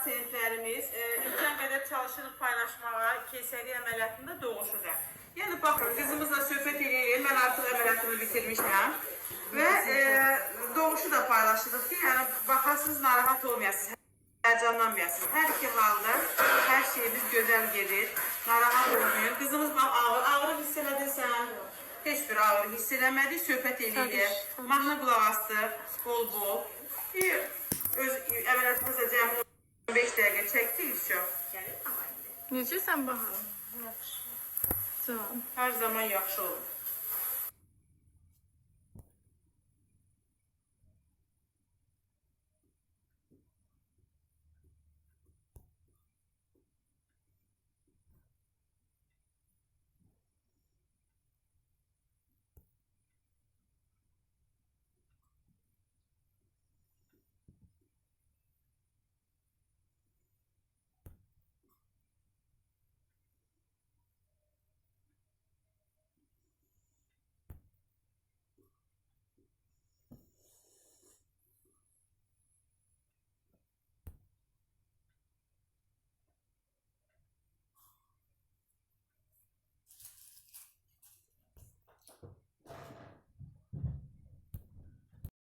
pasientlərimiz e, imkan qədər çalışırıq paylaşmağa keysəriyyə əməliyyatında doğuşu da. Yəni baxın, qızımızla söhbət edirik. Mən artıq əməliyyatımı bitirmişəm. Və e, doğuşu da paylaşırıq ki, yəni baxasınız, narahat olmayasınız. Həyəcanlanmayasınız. Hər iki halda hər şeyimiz gözəl gedir. Narahat olmayın. Qızımız bax ağır, ağır hiss elədinsən. Heç bir ağır hiss eləmədi, söhbət edirik. Mahnı qulaq astıq, bol-bol. Bir öz əməliyyatımızda cəmi 15 dəqiqə çəkdik, iş yox. Necəsən bakalım? Sağ ol. Hər zaman yaxşı olur.